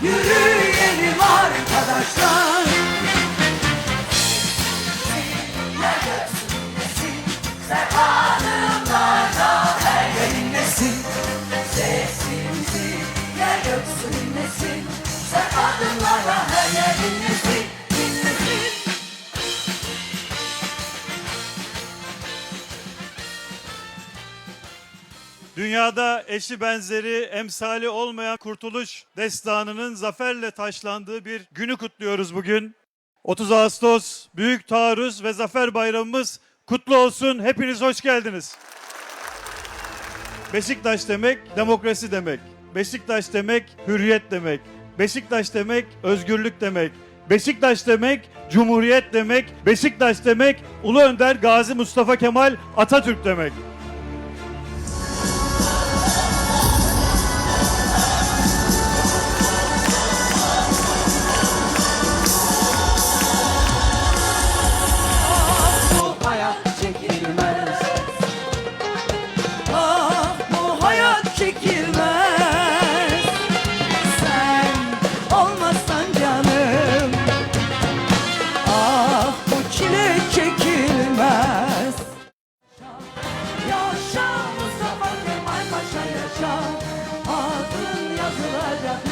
You do. Dünyada eşi benzeri, emsali olmayan kurtuluş destanının zaferle taşlandığı bir günü kutluyoruz bugün. 30 Ağustos Büyük Taarruz ve Zafer Bayramımız kutlu olsun. Hepiniz hoş geldiniz. Beşiktaş demek demokrasi demek. Beşiktaş demek hürriyet demek. Beşiktaş demek özgürlük demek. Beşiktaş demek cumhuriyet demek. Beşiktaş demek Ulu Önder Gazi Mustafa Kemal Atatürk demek. çekilmez. Sen olmasan canım Ah bu çile çekilmez. Yaşa Mustafa Kemal Paşa yaşa. Adın yazılacak